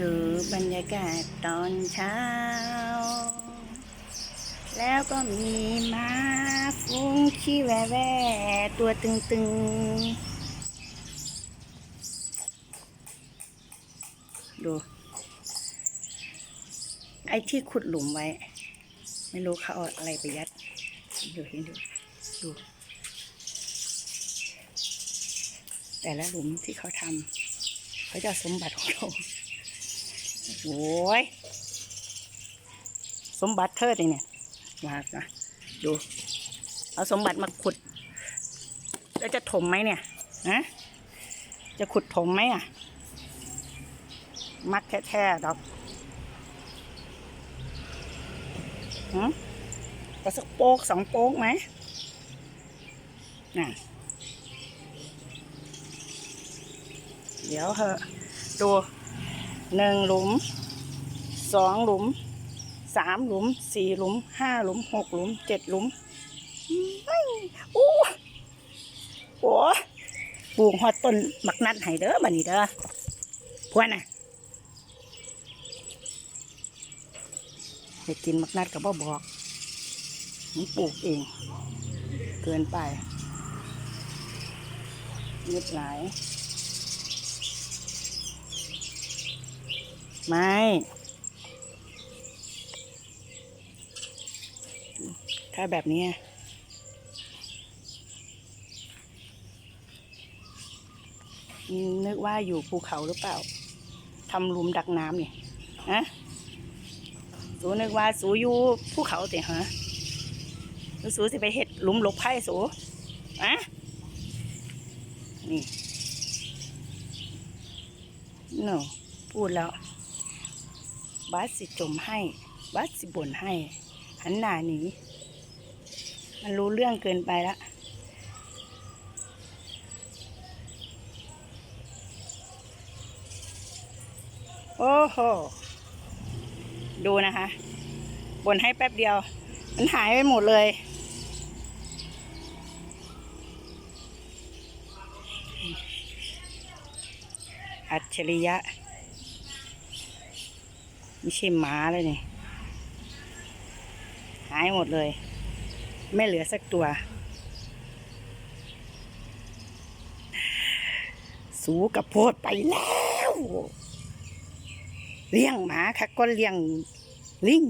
ดูบรรยากาศตอนเช้า แล้วก็มีม้าฟุ้งขี้แวแวตัวตึงๆ ดู ไอ้ที่ขุดหลุมไว้ ไม่รู้เขาเอาอะไรไปยัด ดูให้ดู ดู แต่ละหลุมที่เขาทำเขาจะสมบัติของเรา โอ้ยสมบัติเทิดเลยเนี่ยมานะดู เอาสมบัติมาขุด แล้วจะถมไหมเนี่ยนะจะขุดถมไหมอะ มัดแท้ๆดอกหืมก็สักโป๊กสองโป๊กไหมน่ะเดี๋ยวเหอะดู หนึ่งหลุมสองหลุมสามหลุมสี่หลุมห้าหลุมหกหลุมเจ็ดหลุมอื้ออู้โอ้ปลูกฮอดต้นบักนัดให้เด้อบันนี้เด้อพวนน่ะไปกินบักนัดกับบ่บอกมันปลูกเอง เกินไปนิดหลาย ไม่ ถ้าแบบนี้นึกว่าอยู่ภูเขาหรือเปล่า ทำลุมดักน้ำเนี่ยฮะสูนึกว่าสูอยู่ภูเขาแต่ฮะหรือสูสิไปเห็ดลุมหลบไพ่สูอะนี่โนพูดแล้ว บาสสิจมให้ บาสสิบ่นให้ หันหน้าหนีมันรู้เรื่องเกินไปละโอ้โห ดูนะคะบ่นให้แป๊บเดียว มันหายไปหมดเลยอัจฉริยะ ไม่ใช่หมาเลยนี่หายหมดเลย ไม่เหลือสักตัว สูกับโพดไปแล้ว เลี้ยงหมาค่ะก็เลี้ยงลิง